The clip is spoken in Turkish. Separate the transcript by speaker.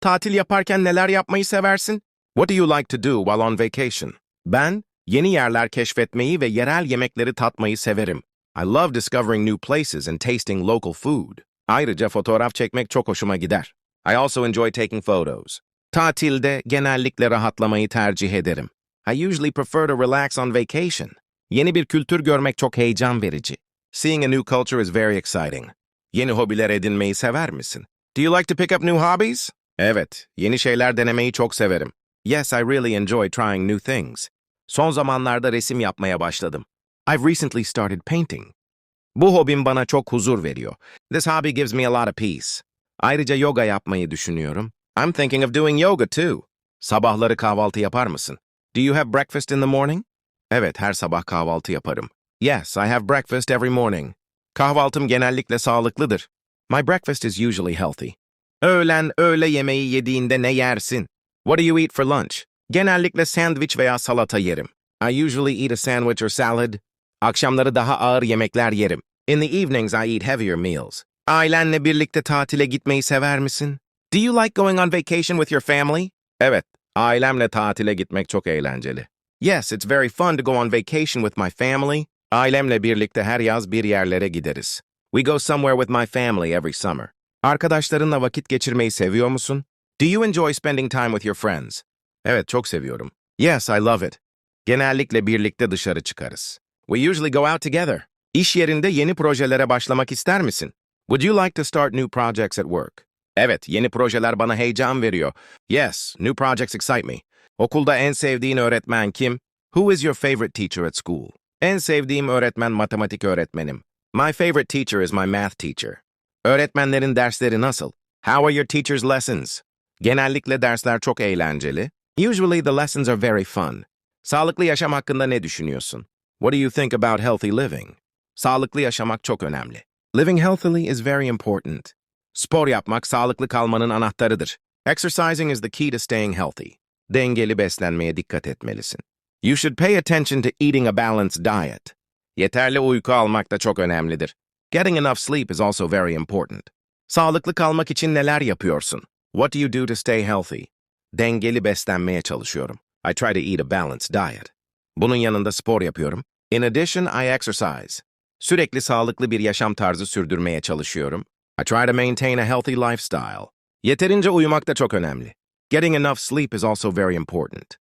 Speaker 1: Tatil yaparken neler yapmayı seversin? What do you like to do while on vacation? Ben, yeni yerler keşfetmeyi ve yerel yemekleri tatmayı severim. I love discovering new places and tasting local food. Ayrıca fotoğraf çekmek çok hoşuma gider. I also enjoy taking photos. Tatilde genellikle rahatlamayı tercih ederim. I usually prefer to relax on vacation. Yeni bir kültür görmek çok heyecan verici. Seeing a new culture is very exciting. Yeni hobiler edinmeyi sever misin? Do you like to pick up new hobbies? Evet, yeni şeyler denemeyi çok severim. Yes, I really enjoy trying new things. Son zamanlarda resim yapmaya başladım. I've recently started painting. Bu hobim bana çok huzur veriyor. This hobby gives me a lot of peace. Ayrıca yoga yapmayı düşünüyorum. I'm thinking of doing yoga too. Sabahları kahvaltı yapar mısın? Do you have breakfast in the morning? Evet, her sabah kahvaltı yaparım. Yes, I have breakfast every morning. Kahvaltım genellikle sağlıklıdır. My breakfast is usually healthy. Öğlen öğle yemeği yediğinde ne yersin? What do you eat for lunch? Genellikle sandviç veya salata yerim. I usually eat a sandwich or salad. Akşamları daha ağır yemekler yerim. In the evenings I eat heavier meals. Ailenle birlikte tatile gitmeyi sever misin? Do you like going on vacation with your family? Evet, ailemle tatile gitmek çok eğlenceli. Yes, it's very fun to go on vacation with my family. Ailemle birlikte her yaz bir yerlere gideriz. We go somewhere with my family every summer. Arkadaşlarınla vakit geçirmeyi seviyor musun? Do you enjoy spending time with your friends? Evet, çok seviyorum. Yes, I love it. Genellikle birlikte dışarı çıkarız. We usually go out together. İş yerinde yeni projelere başlamak ister misin? Would you like to start new projects at work? Evet, yeni projeler bana heyecan veriyor. Yes, new projects excite me. Okulda en sevdiğin öğretmen kim? Who is your favorite teacher at school? En sevdiğim öğretmen matematik öğretmenim. My favorite teacher is my math teacher. Öğretmenlerin dersleri nasıl? How are your teachers' lessons? Genellikle dersler çok eğlenceli. Usually the lessons are very fun. Sağlıklı yaşam hakkında ne düşünüyorsun? What do you think about healthy living? Sağlıklı yaşamak çok önemli. Living healthily is very important. Spor yapmak sağlıklı kalmanın anahtarıdır. Exercising is the key to staying healthy. Dengeli beslenmeye dikkat etmelisin. You should pay attention to eating a balanced diet. Yeterli uyku almak da çok önemlidir. Getting enough sleep is also very important. Sağlıklı kalmak için neler yapıyorsun? What do you do to stay healthy? Dengeli beslenmeye çalışıyorum. I try to eat a balanced diet. Bunun yanında spor yapıyorum. In addition, I exercise. Sürekli sağlıklı bir yaşam tarzı sürdürmeye çalışıyorum. I try to maintain a healthy lifestyle. Yeterince uyumak da çok önemli. Getting enough sleep is also very important.